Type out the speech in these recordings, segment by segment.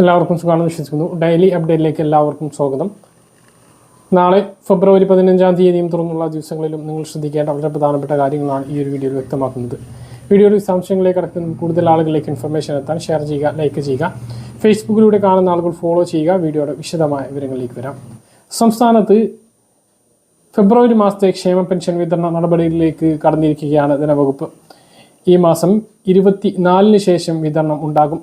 എല്ലാവർക്കും സുഖമാണെന്ന് വിശ്വസിക്കുന്നു. ഡെയിലി അപ്ഡേറ്റിലേക്ക് എല്ലാവർക്കും സ്വാഗതം. നാളെ ഫെബ്രുവരി പതിനഞ്ചാം തീയതിയും തുറന്നുള്ള ദിവസങ്ങളിലും നിങ്ങൾ ശ്രദ്ധിക്കേണ്ട വളരെ പ്രധാനപ്പെട്ട കാര്യങ്ങളാണ് ഈ ഒരു വീഡിയോയിൽ വ്യക്തമാക്കുന്നത്. വീഡിയോയുടെ വിശദാംശങ്ങളിലേക്ക് കടക്കുന്ന കൂടുതൽ ആളുകളിലേക്ക് ഇൻഫർമേഷൻ എത്താൻ ഷെയർ ചെയ്യുക ലൈക്ക് ചെയ്യുക. ഫേസ്ബുക്കിലൂടെ കാണുന്ന ആളുകൾ ഫോളോ ചെയ്യുക. വീഡിയോയുടെ വിശദമായ വിവരങ്ങളിലേക്ക് വരാം. സംസ്ഥാനത്ത് ഫെബ്രുവരി മാസത്തെ ക്ഷേമ പെൻഷൻ വിതരണ നടപടികളിലേക്ക് കടന്നിരിക്കുകയാണ് ധനവകുപ്പ്. ഈ മാസം ഇരുപത്തി നാലിന് ശേഷം വിതരണം ഉണ്ടാകും.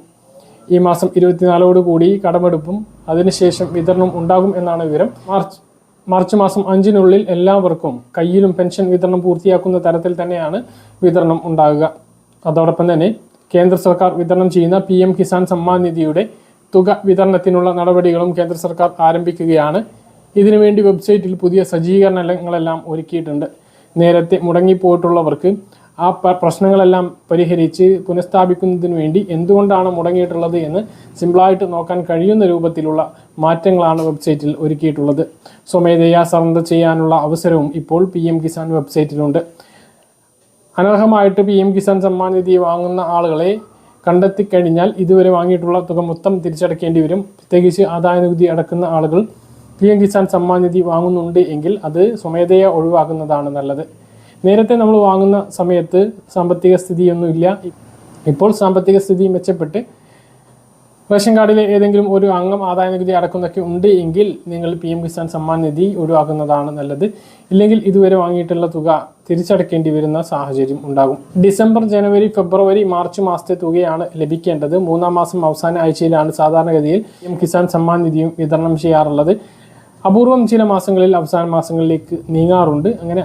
ഈ മാസം ഇരുപത്തിനാലോടുകൂടി കടമെടുപ്പും അതിനുശേഷം വിതരണം ഉണ്ടാകും എന്നാണ് വിവരം. മാർച്ച് മാർച്ച് മാസം അഞ്ചിനുള്ളിൽ എല്ലാവർക്കും കയ്യിലും പെൻഷൻ വിതരണം പൂർത്തിയാക്കുന്ന തരത്തിൽ തന്നെയാണ് വിതരണം ഉണ്ടാകുക. അതോടൊപ്പം തന്നെ കേന്ദ്ര സർക്കാർ വിതരണം ചെയ്യുന്ന പി എം കിസാൻ സമ്മാൻ നിധിയുടെ തുക വിതരണത്തിനുള്ള നടപടികളും കേന്ദ്ര സർക്കാർ ആരംഭിക്കുകയാണ്. ഇതിനുവേണ്ടി വെബ്സൈറ്റിൽ പുതിയ സജ്ജീകരണങ്ങളെല്ലാം ഒരുക്കിയിട്ടുണ്ട്. നേരത്തെ മുടങ്ങിപ്പോയിട്ടുള്ളവർക്ക് ആ പ്രശ്നങ്ങളെല്ലാം പരിഹരിച്ച് പുനഃസ്ഥാപിക്കുന്നതിന് വേണ്ടി എന്തുകൊണ്ടാണ് മുടങ്ങിയിട്ടുള്ളത് എന്ന് സിമ്പിളായിട്ട് നോക്കാൻ കഴിയുന്ന രൂപത്തിലുള്ള മാറ്റങ്ങളാണ് വെബ്സൈറ്റിൽ ഒരുക്കിയിട്ടുള്ളത്. സ്വമേധയാ സറണ്ടർ ചെയ്യാനുള്ള അവസരവും ഇപ്പോൾ പി എം കിസാൻ വെബ്സൈറ്റിലുണ്ട്. അനർഹമായിട്ട് പി എം കിസാൻ സമ്മാൻ നിധി വാങ്ങുന്ന ആളുകളെ കണ്ടെത്തിക്കഴിഞ്ഞാൽ ഇതുവരെ വാങ്ങിയിട്ടുള്ള തുക മൊത്തം തിരിച്ചടക്കേണ്ടി വരും. പ്രത്യേകിച്ച് ആദായ നികുതി അടക്കുന്ന ആളുകൾ പി എം കിസാൻ സമ്മാൻ നിധി വാങ്ങുന്നുണ്ട് എങ്കിൽ അത് സ്വമേധയാ ഒഴിവാക്കുന്നതാണ് നല്ലത്. നേരത്തെ നമ്മൾ വാങ്ങുന്ന സമയത്ത് സാമ്പത്തിക സ്ഥിതിയൊന്നുമില്ല. ഇപ്പോൾ സാമ്പത്തിക സ്ഥിതി മെച്ചപ്പെട്ട് റേഷൻ കാർഡിലെ ഏതെങ്കിലും ഒരു അംഗം ആദായ നികുതി അടക്കുന്നൊക്കെ ഉണ്ട് എങ്കിൽ നിങ്ങൾ പി എം കിസാൻ സമ്മാൻ നിധി ഒഴിവാക്കുന്നതാണ് നല്ലത്. ഇല്ലെങ്കിൽ ഇതുവരെ വാങ്ങിയിട്ടുള്ള തുക തിരിച്ചടക്കേണ്ടി വരുന്ന സാഹചര്യം ഉണ്ടാകും. ഡിസംബർ ജനുവരി ഫെബ്രുവരി മാർച്ച് മാസത്തെ തുകയാണ് ലഭിക്കേണ്ടത്. മൂന്നാം മാസം അവസാന ആഴ്ചയിലാണ് സാധാരണഗതിയിൽ പി എം കിസാൻ സമ്മാൻ നിധിയും വിതരണം ചെയ്യാറുള്ളത്. അപൂർവം ചില മാസങ്ങളിൽ അവസാന മാസങ്ങളിലേക്ക് നീങ്ങാറുണ്ട്. അങ്ങനെ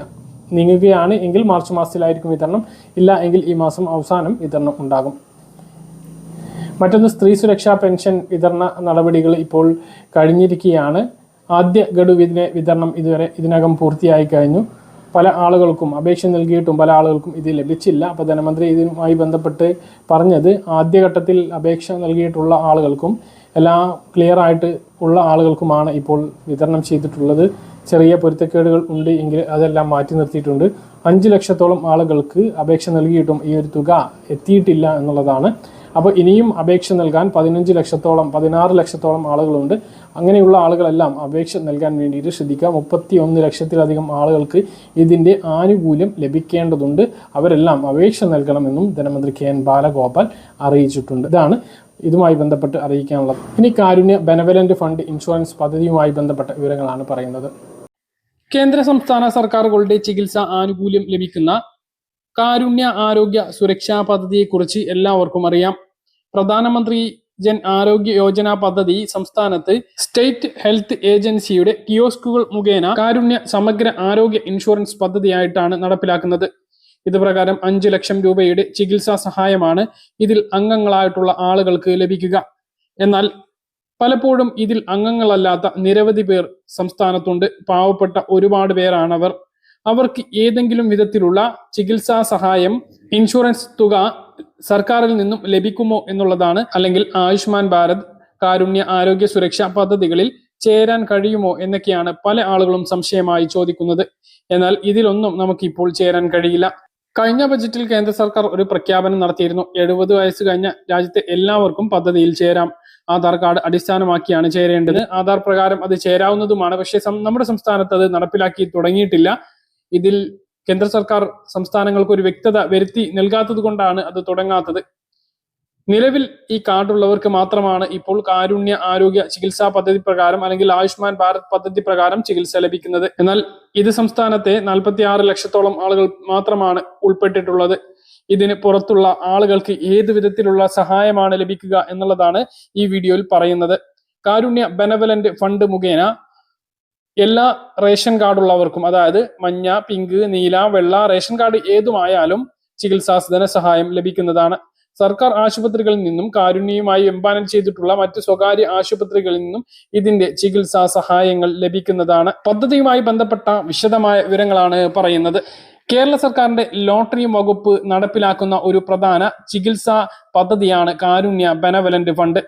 നീങ്ങുകയാണ് എങ്കിൽ മാർച്ച് മാസത്തിലായിരിക്കും വിതരണം. ഇല്ല എങ്കിൽ ഈ മാസം അവസാനം വിതരണം ഉണ്ടാകും. മറ്റൊന്ന് സ്ത്രീ സുരക്ഷാ പെൻഷൻ വിതരണ നടപടികൾ ഇപ്പോൾ കഴിഞ്ഞിരിക്കുകയാണ്. ആദ്യ ഗഡു വിതരണം ഇതുവരെ ഇതിനകം പൂർത്തിയായി കഴിഞ്ഞു. പല ആളുകൾക്കും അപേക്ഷ നൽകിയിട്ടും പല ആളുകൾക്കും ഇത് ലഭിച്ചില്ല. അപ്പോൾ ധനമന്ത്രി ഇതുമായി ബന്ധപ്പെട്ട് പറഞ്ഞത് ആദ്യഘട്ടത്തിൽ അപേക്ഷ നൽകിയിട്ടുള്ള ആളുകൾക്കും എല്ലാം ക്ലിയർ ആയിട്ട് ഉള്ള ആളുകൾക്കുമാണ് ഇപ്പോൾ വിതരണം ചെയ്തിട്ടുള്ളത്. ചെറിയ പൊരുത്തക്കേടുകൾ ഉണ്ട് എങ്കിൽ അതെല്ലാം മാറ്റി നിർത്തിയിട്ടുണ്ട്. അഞ്ച് ലക്ഷത്തോളം ആളുകൾക്ക് അപേക്ഷ നൽകിയിട്ടും ഈ ഒരു തുക എത്തിയിട്ടില്ല എന്നുള്ളതാണ്. അപ്പോൾ ഇനിയും അപേക്ഷ നൽകാൻ പതിനഞ്ച് ലക്ഷത്തോളം പതിനാറ് ലക്ഷത്തോളം ആളുകളുണ്ട്. അങ്ങനെയുള്ള ആളുകളെല്ലാം അപേക്ഷ നൽകാൻ വേണ്ടിയിട്ട് ശ്രദ്ധിക്കുക. മുപ്പത്തി ഒന്ന് ലക്ഷത്തിലധികം ആളുകൾക്ക് ഇതിന്റെ ആനുകൂല്യം ലഭിക്കേണ്ടതുണ്ട്. അവരെല്ലാം അപേക്ഷ നൽകണമെന്നും ധനമന്ത്രി കെ എൻ ബാലഗോപാൽ അറിയിച്ചിട്ടുണ്ട്. ഇതാണ് ഇതുമായി ബന്ധപ്പെട്ട് അറിയിക്കാനുള്ളത്. ഇനി കാരുണ്യ ബെനവലന്റ് ഫണ്ട് ഇൻഷുറൻസ് പദ്ധതിയുമായി ബന്ധപ്പെട്ട വിവരങ്ങളാണ് പറയുന്നത്. കേന്ദ്ര സംസ്ഥാന സർക്കാരുകളുടെ ചികിത്സാ ആനുകൂല്യം ലഭിക്കുന്ന കാരുണ്യ ആരോഗ്യ സുരക്ഷാ പദ്ധതിയെക്കുറിച്ച് എല്ലാവർക്കും അറിയാം. പ്രധാനമന്ത്രി ജൻ ആരോഗ്യ യോജന പദ്ധതി സംസ്ഥാനത്ത് സ്റ്റേറ്റ് ഹെൽത്ത് ഏജൻസിയുടെ കിയോസ്കുകൾ മുഖേന കാരുണ്യ സമഗ്ര ആരോഗ്യ ഇൻഷുറൻസ് പദ്ധതിയായിട്ടാണ് നടപ്പിലാക്കുന്നത്. ഇത് പ്രകാരം അഞ്ചു ലക്ഷം രൂപയുടെ ചികിത്സാ സഹായമാണ് ഇതിൽ അംഗങ്ങളായിട്ടുള്ള ആളുകൾക്ക് ലഭിക്കുക. എന്നാൽ പലപ്പോഴും ഇതിൽ അംഗങ്ങളല്ലാത്ത നിരവധി പേർ സംസ്ഥാനത്തുണ്ട്. പാവപ്പെട്ട ഒരുപാട് പേരാണവർ. അവർക്ക് ഏതെങ്കിലും വിധത്തിലുള്ള ചികിത്സാ സഹായം ഇൻഷുറൻസ് തുക സർക്കാരിൽ നിന്നും ലഭിക്കുമോ എന്നുള്ളതാണ് അല്ലെങ്കിൽ ആയുഷ്മാൻ ഭാരത് കാരുണ്യ ആരോഗ്യ സുരക്ഷാ പദ്ധതികളിൽ ചേരാൻ കഴിയുമോ എന്നൊക്കെയാണ് പല ആളുകളും സംശയമായി ചോദിക്കുന്നത്. എന്നാൽ ഇതിലൊന്നും നമുക്കിപ്പോൾ ചേരാൻ കഴിയില്ല. കഴിഞ്ഞ ബജറ്റിൽ കേന്ദ്ര സർക്കാർ ഒരു പ്രഖ്യാപനം നടത്തിയിരുന്നു. എഴുപത് വയസ്സ് കഴിഞ്ഞ രാജ്യത്തെ എല്ലാവർക്കും പദ്ധതിയിൽ ചേരാം. ആധാർ കാർഡ് അടിസ്ഥാനമാക്കിയാണ് ചേരേണ്ടത്. ആധാർ പ്രകാരം അത് ചേരാവുന്നതുമാണ്. പക്ഷേ നമ്മുടെ സംസ്ഥാനത്ത് അത് നടപ്പിലാക്കി തുടങ്ങിയിട്ടില്ല. ഇതിൽ കേന്ദ്ര സർക്കാർ സംസ്ഥാനങ്ങൾക്ക് ഒരു വ്യക്തത വരുത്തി നൽകാത്തത് കൊണ്ടാണ് അത് തുടങ്ങാത്തത്. നിലവിൽ ഈ കാർഡുള്ളവർക്ക് മാത്രമാണ് ഇപ്പോൾ കാരുണ്യ ആരോഗ്യ ചികിത്സാ പദ്ധതി പ്രകാരം അല്ലെങ്കിൽ ആയുഷ്മാൻ ഭാരത് പദ്ധതി പ്രകാരം ചികിത്സ ലഭിക്കുന്നത്. എന്നാൽ ഇത് സംസ്ഥാനത്തെ നാൽപ്പത്തി ആറ് ലക്ഷത്തോളം ആളുകൾ മാത്രമാണ് ഉൾപ്പെട്ടിട്ടുള്ളത്. ഇതിന് പുറത്തുള്ള ആളുകൾക്ക് ഏത് വിധത്തിലുള്ള സഹായമാണ് ലഭിക്കുക എന്നുള്ളതാണ് ഈ വീഡിയോയിൽ പറയുന്നത്. കാരുണ്യ ബെനവലന്റ് ഫണ്ട് മുഖേന എല്ലാ റേഷൻ കാർഡുള്ളവർക്കും അതായത് മഞ്ഞ പിങ്ക് നീല വെള്ള റേഷൻ കാർഡ് ഏതുമായാലും ചികിത്സാ ധനസഹായം ലഭിക്കുന്നതാണ്. സർക്കാർ ആശുപത്രികളിൽ നിന്നും കാരുണ്യമായി എംപാനൽ ചെയ്തിട്ടുള്ള മറ്റ് സ്വകാര്യ ആശുപത്രികളിൽ നിന്നും ഇതിന്റെ ചികിത്സാ സഹായങ്ങൾ ലഭിക്കുന്നതാണ്. പദ്ധതിയുമായി ബന്ധപ്പെട്ട വിശദമായ വിവരങ്ങളാണ് പറയുന്നത്. കേരള സർക്കാരിന്റെ ലോട്ടറി വകുപ്പ് നടപ്പിലാക്കുന്ന ഒരു പ്രധാന ചികിത്സാ പദ്ധതിയാണ് കാരുണ്യ ബെനവലന്റ് ഫണ്ട്.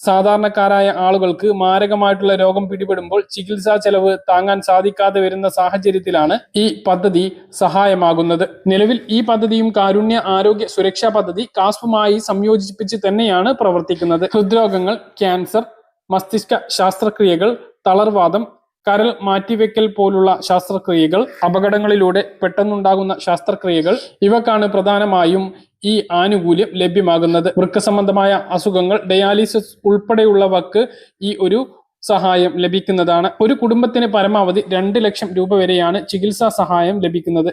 സാധാരണക്കാരായ ആളുകൾക്ക് മാരകമായിട്ടുള്ള രോഗം പിടിപെടുമ്പോൾ ചികിത്സാ ചെലവ് താങ്ങാൻ സാധിക്കാതെ വരുന്ന സാഹചര്യത്തിലാണ് ഈ പദ്ധതി സഹായമാകുന്നത്. നിലവിൽ ഈ പദ്ധതിയും കാരുണ്യ ആരോഗ്യ സുരക്ഷാ പദ്ധതി കാസ്പുമായി സംയോജിപ്പിച്ച് തന്നെയാണ് പ്രവർത്തിക്കുന്നത്. ഹൃദ്രോഗങ്ങൾ ക്യാൻസർ മസ്തിഷ്ക ശാസ്ത്രക്രിയകൾ തളർവാദം കരൾ മാറ്റിവെക്കൽ പോലുള്ള ശാസ്ത്രക്രിയകൾ അപകടങ്ങളിലൂടെ പെട്ടെന്നുണ്ടാകുന്ന ശാസ്ത്രക്രിയകൾ ഇവക്കാണ് പ്രധാനമായും ഈ ആനുകൂല്യം ലഭ്യമാകുന്നത്. വൃക്ക സംബന്ധമായ അസുഖങ്ങൾ ഡയാലിസിസ് ഉൾപ്പെടെയുള്ളവർക്ക് ഈ ഒരു സഹായം ലഭിക്കുന്നതാണ്. ഒരു കുടുംബത്തിന് പരമാവധി രണ്ട് ലക്ഷം രൂപ വരെയാണ് ചികിത്സാ സഹായം ലഭിക്കുന്നത്.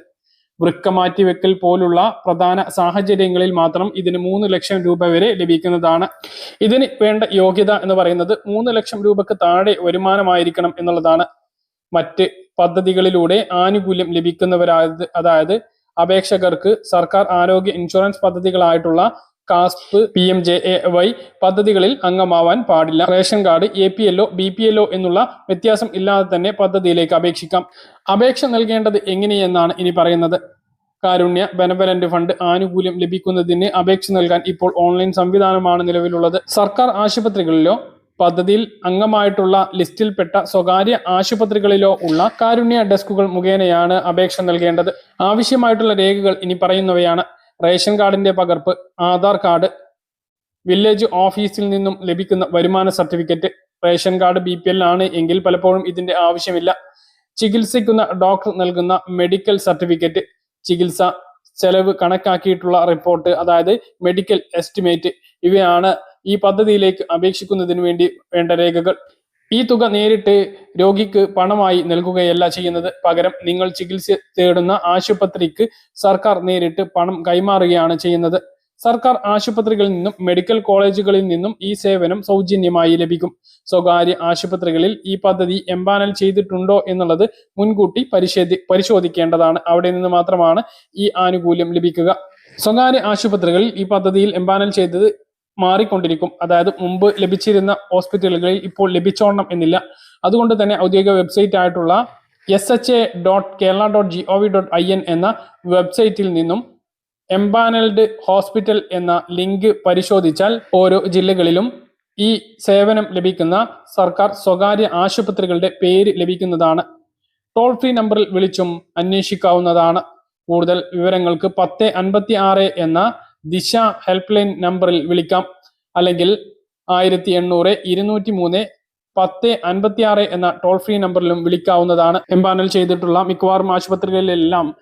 വൃക്ക മാറ്റിവെക്കൽ പോലുള്ള പ്രധാന സാഹചര്യങ്ങളിൽ മാത്രം ഇതിന് മൂന്ന് ലക്ഷം രൂപ വരെ ലഭിക്കുന്നതാണ്. ഇതിന് വേണ്ട യോഗ്യത എന്ന് പറയുന്നത് മൂന്ന് ലക്ഷം രൂപക്ക് താഴെ വരുമാനമായിരിക്കണം എന്നുള്ളതാണ്. മറ്റ് പദ്ധതികളിലൂടെ ആനുകൂല്യം ലഭിക്കുന്നവരായത് അതായത് അപേക്ഷകർക്ക് സർക്കാർ ആരോഗ്യ insurance പദ്ധതികളായിട്ടുള്ള KASP P M J A Y പദ്ധതികളിൽ അംഗമാവാൻ പാടില്ല. റേഷൻ കാർഡ് എ പി എൽഒ ബി പി എൽഒ എന്നുള്ള വ്യത്യാസം ഇല്ലാതെ തന്നെ പദ്ധതിയിലേക്ക് അപേക്ഷിക്കാം. അപേക്ഷ നൽകേണ്ടത് എങ്ങനെയെന്നാണ് ഇനി പറയുന്നത്? കാരുണ്യ ബെനബലന്റ് ഫണ്ട് ആനുകൂല്യം ലഭിക്കുന്നതിന് അപേക്ഷ നൽകാൻ ഇപ്പോൾ ഓൺലൈൻ സംവിധാനമാണ് നിലവിലുള്ളത്. സർക്കാർ ആശുപത്രികളിലോ പദ്ധതിയിൽ അംഗമായിട്ടുള്ള ലിസ്റ്റിൽപ്പെട്ട സ്വകാര്യ ആശുപത്രികളിലോ ഉള്ള കാരുണ്യ ഡെസ്കുകൾ മുഖേനയാണ് അപേക്ഷ നൽകേണ്ടത്. ആവശ്യമായിട്ടുള്ള രേഖകൾ ഇനി പറയുന്നവയാണ്. റേഷൻ കാർഡിന്റെ പകർപ്പ് ആധാർ കാർഡ് വില്ലേജ് ഓഫീസിൽ നിന്നും ലഭിക്കുന്ന വരുമാന certificate ration card B P L ആണ് എങ്കിൽ പലപ്പോഴും ഇതിന്റെ ആവശ്യമില്ല. ചികിത്സിക്കുന്ന ഡോക്ടർ നൽകുന്ന മെഡിക്കൽ സർട്ടിഫിക്കറ്റ് ചികിത്സ ചെലവ് കണക്കാക്കിയിട്ടുള്ള റിപ്പോർട്ട് അതായത് മെഡിക്കൽ എസ്റ്റിമേറ്റ് ഇവയാണ് ഈ പദ്ധതിയിലേക്ക് അപേക്ഷിക്കുന്നതിന് വേണ്ടി വേണ്ട രേഖകൾ. ഈ തുക നേരിട്ട് രോഗിക്ക് പണമായി നൽകുകയല്ല ചെയ്യുന്നത്. പകരം നിങ്ങൾ ചികിത്സ തേടുന്ന ആശുപത്രിക്ക് സർക്കാർ നേരിട്ട് പണം കൈമാറുകയാണ് ചെയ്യുന്നത്. സർക്കാർ ആശുപത്രികളിൽ നിന്നും മെഡിക്കൽ കോളേജുകളിൽ നിന്നും ഈ സേവനം സൗജന്യമായി ലഭിക്കും. സ്വകാര്യ ആശുപത്രികളിൽ ഈ പദ്ധതി എംപാനൽ ചെയ്തിട്ടുണ്ടോ എന്നുള്ളത് മുൻകൂട്ടി പരിശോധി പരിശോധിക്കേണ്ടതാണ്. അവിടെ നിന്ന് മാത്രമാണ് ഈ ആനുകൂല്യം ലഭിക്കുക. സ്വകാര്യ ആശുപത്രികളിൽ ഈ പദ്ധതിയിൽ എംപാനൽ ചെയ്തത് മാറിക്കൊണ്ടിരിക്കും. അതായത് മുമ്പ് ലഭിച്ചിരുന്ന ഹോസ്പിറ്റലുകളിൽ ഇപ്പോൾ ലഭിച്ചോണം എന്നില്ല. അതുകൊണ്ട് തന്നെ ഔദ്യോഗിക വെബ്സൈറ്റ് ആയിട്ടുള്ള S H A dot Kerala dot G O V dot I N എന്ന വെബ്സൈറ്റിൽ നിന്നും എംപാനൽഡ് ഹോസ്പിറ്റൽ എന്ന ലിങ്ക് പരിശോധിച്ചാൽ ഓരോ ജില്ലകളിലും ഈ സേവനം ലഭിക്കുന്ന സർക്കാർ സ്വകാര്യ ആശുപത്രികളുടെ പേര് ലഭിക്കുന്നതാണ്. ടോൾ ഫ്രീ നമ്പറിൽ വിളിച്ചും അന്വേഷിക്കാവുന്നതാണ്. കൂടുതൽ വിവരങ്ങൾക്ക് പത്ത് അൻപത്തി ആറ് എന്ന ദിശ ഹെൽപ്പ് ലൈൻ നമ്പറിൽ വിളിക്കാം. അല്ലെങ്കിൽ ആയിരത്തി എണ്ണൂറ് ഇരുന്നൂറ്റി മൂന്ന് പത്ത് അൻപത്തി ആറ് എന്ന ടോൾ ഫ്രീ നമ്പറിലും വിളിക്കാവുന്നതാണ്. എംപാനൽ ചെയ്തിട്ടുള്ള മിക്കവാറും ആശുപത്രികളിലെല്ലാം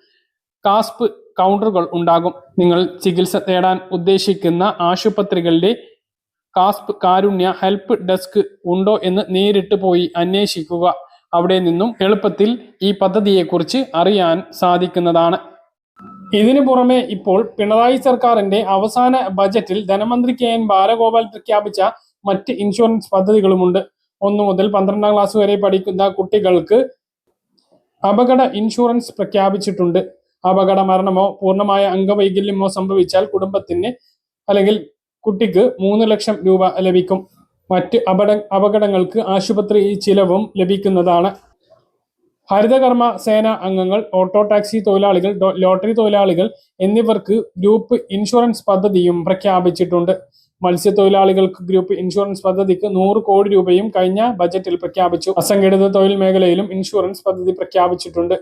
കാസ്പ് കൗണ്ടറുകൾ ഉണ്ടാകും. നിങ്ങൾ ചികിത്സ തേടാൻ ഉദ്ദേശിക്കുന്ന ആശുപത്രികളുടെ കാസ്പ് കാരുണ്യ ഹെൽപ്പ് ഡെസ്ക് ഉണ്ടോ എന്ന് നേരിട്ട് പോയി അന്വേഷിക്കുക. അവിടെ നിന്നും എളുപ്പത്തിൽ ഈ പദ്ധതിയെക്കുറിച്ച് അറിയാൻ സാധിക്കുന്നതാണ്. ഇതിനു പുറമെ ഇപ്പോൾ പിണറായി സർക്കാരിന്റെ അവസാന ബജറ്റിൽ ധനമന്ത്രി കെ എൻ ബാലഗോപാൽ പ്രഖ്യാപിച്ച മറ്റ് ഇൻഷുറൻസ് പദ്ധതികളുമുണ്ട്. ഒന്നു മുതൽ പന്ത്രണ്ടാം ക്ലാസ് വരെ പഠിക്കുന്ന കുട്ടികൾക്ക് അപകട ഇൻഷുറൻസ് പ്രഖ്യാപിച്ചിട്ടുണ്ട്. അപകട മരണമോ പൂർണമായ അംഗവൈകല്യമോ സംഭവിച്ചാൽ കുടുംബത്തിന് അല്ലെങ്കിൽ കുട്ടിക്ക് മൂന്ന് ലക്ഷം രൂപ ലഭിക്കും. മറ്റ് അപകട അപകടങ്ങൾക്ക് ആശുപത്രി ചിലവും ലഭിക്കുന്നതാണ്. ഹരിതകർമ്മ സേന അംഗങ്ങൾ ഓട്ടോ ടാക്സി തൊഴിലാളികൾ ലോട്ടറി തൊഴിലാളികൾ എന്നിവർക്ക് ഗ്രൂപ്പ് ഇൻഷുറൻസ് പദ്ധതിയും പ്രഖ്യാപിച്ചിട്ടുണ്ട്. മത്സ്യത്തൊഴിലാളികൾക്ക് ഗ്രൂപ്പ് ഇൻഷുറൻസ് പദ്ധതിക്ക് നൂറ് കോടി രൂപയും കഴിഞ്ഞ ബജറ്റിൽ പ്രഖ്യാപിച്ചു. അസംഘടിത തൊഴിൽ മേഖലയിലും ഇൻഷുറൻസ് പദ്ധതി പ്രഖ്യാപിച്ചിട്ടുണ്ട്.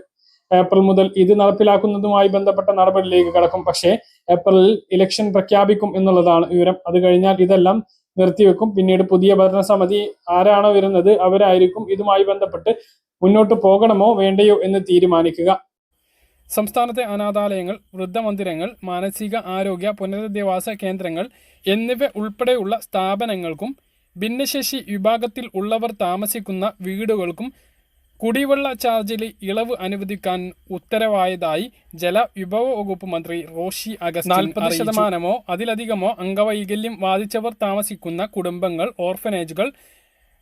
ഏപ്രിൽ മുതൽ ഇത് നടപ്പിലാക്കുന്നതുമായി ബന്ധപ്പെട്ട നടപടിയിലേക്ക് കടക്കും. പക്ഷേ ഏപ്രിലിൽ ഇലക്ഷൻ പ്രഖ്യാപിക്കും എന്നുള്ളതാണ് വിവരം. അത് കഴിഞ്ഞാൽ ഇതെല്ലാം നിർത്തിവെക്കും. പിന്നീട് പുതിയ ഭരണസമിതി ആരാണോ വരുന്നത് അവരായിരിക്കും ഇതുമായി ബന്ധപ്പെട്ട് മുന്നോട്ട് പോകണമോ വേണ്ടയോ എന്ന് തീരുമാനിക്കുക. സംസ്ഥാനത്തെ അനാഥാലയങ്ങൾ വൃദ്ധമന്ദിരങ്ങൾ മാനസിക ആരോഗ്യ പുനരധിവാസ കേന്ദ്രങ്ങൾ എന്നിവ ഉൾപ്പെടെയുള്ള സ്ഥാപനങ്ങൾക്കും ഭിന്നശേഷി വിഭാഗത്തിൽ ഉള്ളവർ താമസിക്കുന്ന വീടുകൾക്കും കുടിവെള്ള ചാർജിൽ ഇളവ് അനുവദിക്കാൻ ഉത്തരവായതായി ജലവിഭവ വകുപ്പ് മന്ത്രി റോഷി അഗസ്റ്റ് നാൽപ്പത് ശതമാനമോ അതിലധികമോ അംഗവൈകല്യം ബാധിച്ചവർ താമസിക്കുന്ന കുടുംബങ്ങൾ ഓർഫനേജുകൾ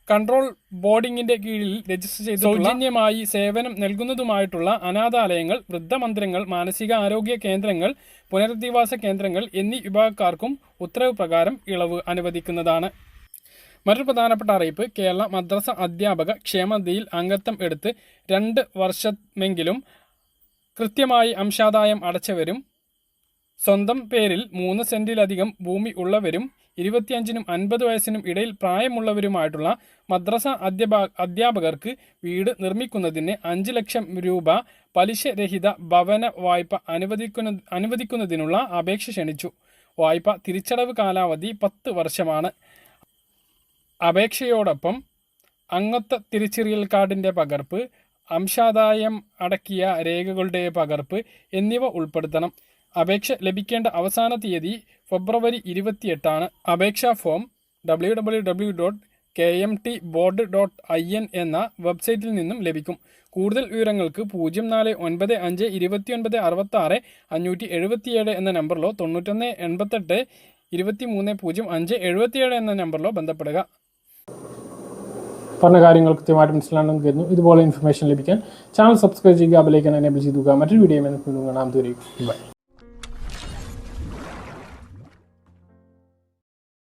കൺട്രോൾ ബോർഡിങ്ങിന്റെ കീഴിൽ രജിസ്റ്റർ ചെയ്ത് സൗജന്യമായി സേവനം നൽകുന്നതുമായിട്ടുള്ള അനാഥാലയങ്ങൾ വൃദ്ധമന്ദിരങ്ങൾ മാനസിക ആരോഗ്യ കേന്ദ്രങ്ങൾ പുനരധിവാസ കേന്ദ്രങ്ങൾ എന്നീ വിഭാഗക്കാർക്കും ഉത്തരവ് പ്രകാരം ഇളവ് അനുവദിക്കുന്നതാണ്. മറ്റൊരു പ്രധാനപ്പെട്ട അറിയിപ്പ് കേരള മദ്രസ അധ്യാപക ക്ഷേമനിധിയിൽ അംഗത്വം എടുത്ത് രണ്ട് വർഷമെങ്കിലും കൃത്യമായി അംശാദായം അടച്ചവരും സ്വന്തം പേരിൽ മൂന്ന് സെന്റിലധികം ഭൂമി ഉള്ളവരും ഇരുപത്തിയഞ്ചിനും അൻപത് വയസ്സിനും ഇടയിൽ പ്രായമുള്ളവരുമായിട്ടുള്ള മദ്രസ അധ്യാപ അധ്യാപകർക്ക് വീട് നിർമ്മിക്കുന്നതിന് അഞ്ച് ലക്ഷം രൂപ പലിശരഹിത ഭവന വായ്പ അനുവദിക്കുന്ന അനുവദിക്കുന്നതിനുള്ള അപേക്ഷ ക്ഷണിച്ചു. വായ്പ തിരിച്ചടവ് കാലാവധി പത്ത് വർഷമാണ്. അപേക്ഷയോടൊപ്പം അംഗത്വ തിരിച്ചറിയൽ കാർഡിന്റെ പകർപ്പ് അംശാദായം അടക്കിയ രേഖകളുടെ പകർപ്പ് എന്നിവ ഉൾപ്പെടുത്തണം. അപേക്ഷ ലഭിക്കേണ്ട അവസാന തീയതി ഫെബ്രുവരി ഇരുപത്തിയെട്ടാണ്. അപേക്ഷാ form W W W dot K M T board dot I N എന്ന വെബ്സൈറ്റിൽ നിന്നും ലഭിക്കും. കൂടുതൽ വിവരങ്ങൾക്ക് പൂജ്യം നാല് ഒൻപത് അഞ്ച് ഇരുപത്തിയൊൻപത് അറുപത്തി ആറ് അഞ്ഞൂറ്റി എഴുപത്തിയേഴ് എന്ന നമ്പറിലോ തൊണ്ണൂറ്റൊന്ന് എൺപത്തെട്ട് ഇരുപത്തി മൂന്ന് പൂജ്യം അഞ്ച് എഴുപത്തിയേഴ് എന്ന നമ്പറിലോ ബന്ധപ്പെടുക. പറഞ്ഞ കാര്യങ്ങൾ കൃത്യമായിട്ട് മനസ്സിലാണെന്ന് കരുതുന്നു. ഇതുപോലെ ഇൻഫർമേഷൻ ലഭിക്കാൻ ചാനൽ സബ്സ്ക്രൈബ് ചെയ്യുക ബെലൈക്കൻ എനേബിൾ ചെയ്തുക മറ്റൊരു വീഡിയോ കാണാൻ ദൂരേക്കും ബൈ